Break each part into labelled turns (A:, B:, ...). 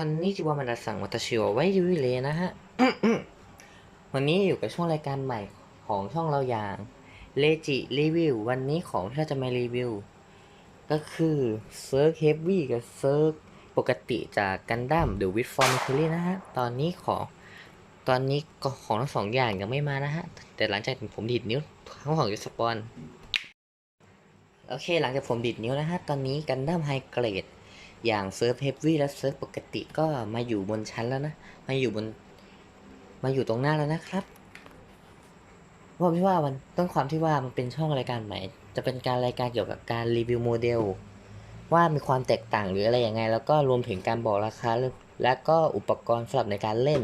A: คนนี้จิวามันสั่งวัตชิวไว้ดูเลยนะฮะ วันนี้อยู่กับช่วงรายการใหม่ของช่องเราอย่างเลจิรีวิว วันนี้ของที่เราจะมารีวิว ก็คือเซิร์ฟเฮฟวี่กับเซิร์ฟปกติจากกันดั้มเดอะวิดฟอร์มคลี่นะฮะ ตอนนี้ของตอนนี้ของทั้งสองอย่างยังไม่มานะฮะ แต่หลังจากผมดีดนิ้วทั้งของจะสปอน โอเค หลังจากผมดีดนิ้วนะฮะ ตอนนี้กันดั้มไฮเกรด อย่างเซิร์ฟเฮฟวี่และเซิร์ฟปกติก็มาอยู่บนชั้นแล้วนะ มาอยู่บน มาอยู่ตรงหน้าแล้วนะครับเพราะที่ว่ามันต้นความที่ว่ามันเป็นช่องรายการใหม่ จะเป็นการรายการเกี่ยวกับการรีวิวโมเดล ว่ามีความแตกต่างหรืออะไรยังไง แล้วก็รวมถึงการบอกราคาและก็อุปกรณ์สำหรับในการเล่น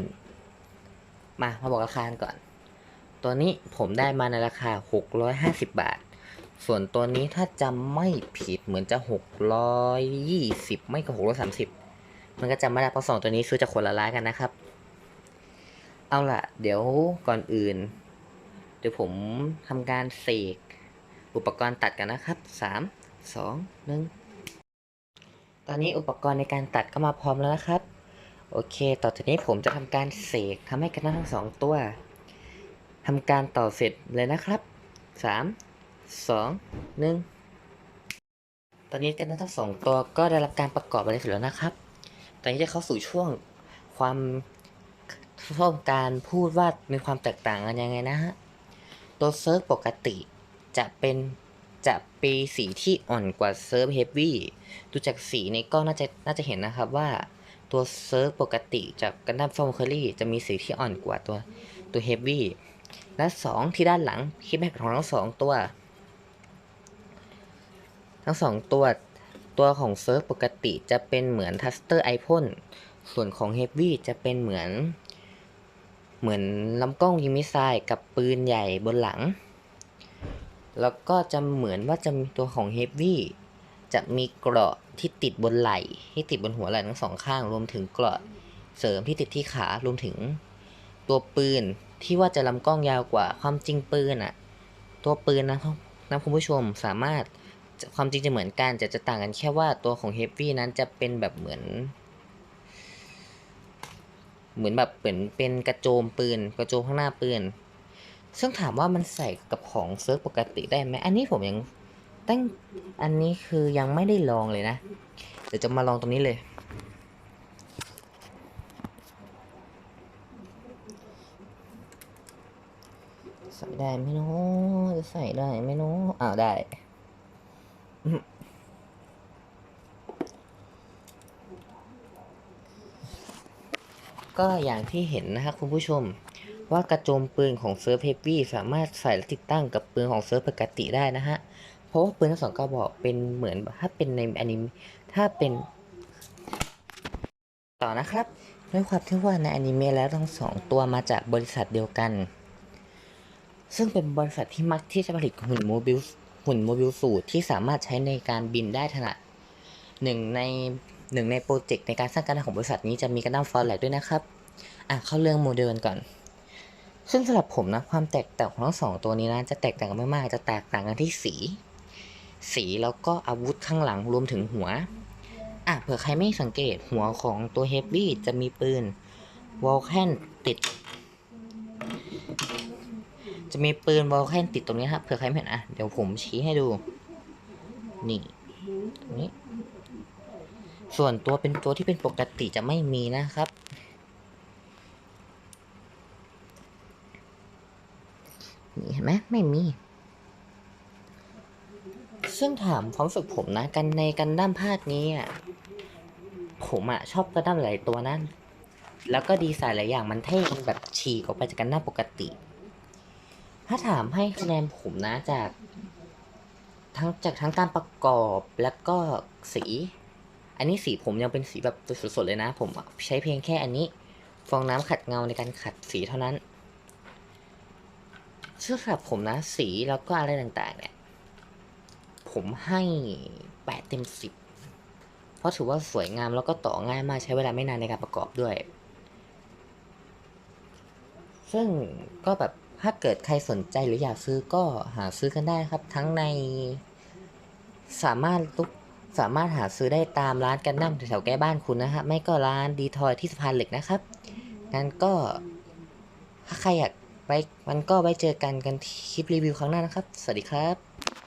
A: มามาบอกราคาก่อน ตัวนี้ผมได้มาในราคา 650 บาท ส่วนตัวนี้ถ้าจำไม่ผิดเหมือนจะ 620 ไม่ก็ 630 มันก็จำไม่ได้เพราะสองตัวนี้ซื้อจากคนละร้านกันนะครับ เอาล่ะ เดี๋ยวก่อนอื่น เดี๋ยวผมทำการเสกอุปกรณ์ตัดกันนะครับ 3 2 1 ตอนนี้อุปกรณ์ในการตัดก็มาพร้อมแล้วนะครับ โอเค ต่อจากนี้ผมจะทำการเสกทำให้กันทั้งสองตัวทำการต่อเสร็จเลยนะครับ 3 สองหนึ่งตอนนี้กันทั้งสองตัวก็ได้รับการประกอบอะไปเสร็จแล้วนะครับ ตอนนี้จะเข้าสู่ช่วงความช่วงการพูดว่ามีความแตกต่างกันยังไงนะฮะ ตัวเซิร์ฟปกติจะเป็นจะปีสีที่อ่อนกว่าเซิร์ฟเฮฟวี่ ดูจากสีในี้ก็น่าจะน่าจะเห็นนะครับว่าตัวเซิร์ฟปกติจากกันดั้มฟอร์มเคอรี่จะมีสีที่อ่อนกว่าตัวตัวเฮฟวี่ และสองที่ด้านหลังคลิปแบ็กของทั้งสองตัว ทั้งสองตัวตัวของเซิร์ฟปกติจะเป็นเหมือนทัสเตอร์ไอพ่นส่วนของเฮฟวี่จะเป็นเหมือน เหมือนลำกล้องยิงมิสไซล์กับปืนใหญ่บนหลัง แล้วก็จะเหมือนว่าจะมีตัวของเฮฟวี่จะมีเกราะที่ติดบนไหล่ที่ติดบนหัวไหล่ทั้งสองข้าง รวมถึงเกราะเสริมที่ติดที่ขารวมถึง ตัวปืนที่ว่าจะลำกล้องยาวกว่าความจริงปืนอะตัวปืนนะนะคุณผู้ชมสามารถ ความจริงจะเหมือนกันจะจะต่างกันแค่ว่าตัวของเฮฟวี่นั้นจะเป็นแบบเหมือน เหมือนแบบเหมือนเป็นกระโจมปืน กระโจมข้างหน้าปืน ซึ่งถามว่ามันใส่กับของเซิร์ฟปกติได้ไหมอันนี้ผมยังตั้งอันนี้คือยังไม่ได้ลองเลยนะ เดี๋ยวจะมาลองตรงนี้เลยใส่ได้ไหมเนาะจะใส่ได้ไหมเนาะอ้าวได้ ก็อย่างที่เห็นนะครับคุณผู้ชม ว่ากระโจมปืนของเซิร์ฟเฮฟวี่สามารถใส่และติดตั้งกับปืนของเซิร์ฟปกติได้นะฮะ เพราะว่าปืนทั้งสองกระบอกเป็นเหมือนถ้าเป็นในอนิเมถ้าเป็นต่อนะครับด้วยความที่ว่าในอนิเมะแล้วทั้งสองตัวมาจากบริษัทเดียวกัน ซึ่งเป็นบริษัทที่มักที่จะผลิตหุ่นโมบิล หุ่นโมบิลสูตรที่สามารถใช้ในการบินได้ถนัดหนึ่งในหนึ่งในโปรเจกต์ในการสร้างการของบริษัทนี้จะมีกันดั้มฟอร์แลกด้วยนะครับ อะเข้าเรื่องโมเดลก่อน ซึ่งสำหรับผมนะความแตกต่างของทั้งสองตัวนี้นะจะแตกต่างกันไม่มากจะแตกต่างกันที่สี สีแล้วก็อาวุธข้างหลังรวมถึงหัว อะเผื่อใครไม่สังเกตหัวของตัวเฮฟวี่จะมีปืนวอลแคนติด จะมีปืนวอลแคนติดตรงนี้ครับเผื่อใครไม่เห็นอะเดี๋ยวผมชี้ให้ดู นี่ตรงนี้ ส่วนตัวเป็นตัวที่เป็นปกติจะไม่มีนะครับ นี่เห็นไหมไม่มี ซึ่งถามความรู้สึกผมนะ กันในกันดั้มภาคนี้อะผมอะชอบกันดั้มหลายตัวนั้นแล้วก็ดีไซน์หลายอย่างมันเท่มันแบบฉีกออกไปจากกันดั้มปกติ ถ้าถามให้คะแนนผมนะจาก ทั้งจากทั้งการประกอบแล้วก็สี อันนี้สีผมยังเป็นสีแบบสดๆเลยนะ ผมใช้เพียงแค่อันนี้ ฟองน้ำขัดเงาในการขัดสีเท่านั้นซึ่งสำหรับผมนะ สีแล้วก็อะไรต่างๆ เนี่ย ผมให้แปดเต็มสิบเพราะถือว่าสวยงามแล้วก็ต่อง่ายมากใช้เวลาไม่นานในการประกอบด้วย ซึ่งก็แบบ ถ้าเกิดใครสนใจหรืออยากซื้อก็หาซื้อกันได้ครับ ทั้งในสามารถลุกสามารถหาซื้อได้ตามร้านกันนั่มแถวๆใกล้บ้านคุณนะฮะไม่ก็ร้านดีทอยที่สะพานเหล็กนะครับงั้นก็ถ้าใครอยากไปมันก็ไว้เจอกันกันคลิปรีวิวครั้งหน้านะครับ สวัสดีครับ